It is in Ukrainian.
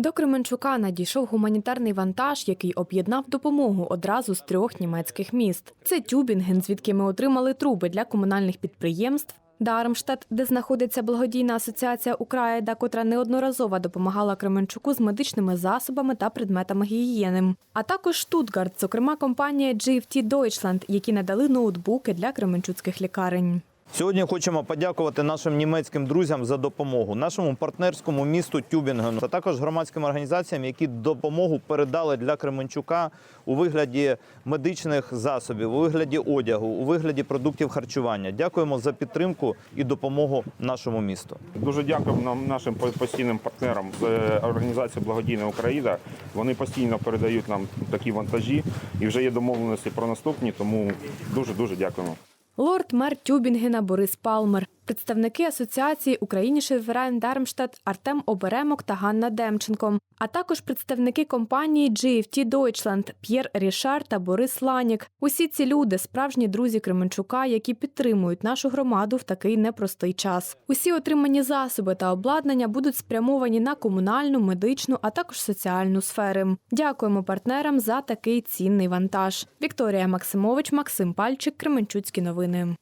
До Кременчука надійшов гуманітарний вантаж, який об'єднав допомогу одразу з трьох німецьких міст. Це Тюбінген, звідки ми отримали труби для комунальних підприємств. Дармштадт, де знаходиться благодійна асоціація Украєда, котра неодноразово допомагала Кременчуку з медичними засобами та предметами гігієни. А також Штутгарт, зокрема компанія GFT Deutschland, які надали ноутбуки для кременчуцьких лікарень. Сьогодні хочемо подякувати нашим німецьким друзям за допомогу, нашому партнерському місту Тюбінген, а також громадським організаціям, які допомогу передали для Кременчука у вигляді медичних засобів, у вигляді одягу, у вигляді продуктів харчування. Дякуємо за підтримку і допомогу нашому місту. Дуже дякуємо нам нашим постійним партнерам з е, організації Благодійна Україна. Вони постійно передають нам такі вантажі і вже є домовленості про наступні, тому дуже дуже дякуємо. Лорд-мер Тюбінгена Борис Палмер, представники асоціації Україні Шеверайн Дармштадт Артем Оберемок та Ганна Демченко, а також представники компанії GFT Deutschland П'єр Рішар та Борис Ланік. Усі ці люди справжні друзі Кременчука, які підтримують нашу громаду в такий непростий час. Усі отримані засоби та обладнання будуть спрямовані на комунальну, медичну, а також соціальну сфери. Дякуємо партнерам за такий цінний вантаж. Вікторія Максимович, Максим Пальчик, Кременчуцькі новини.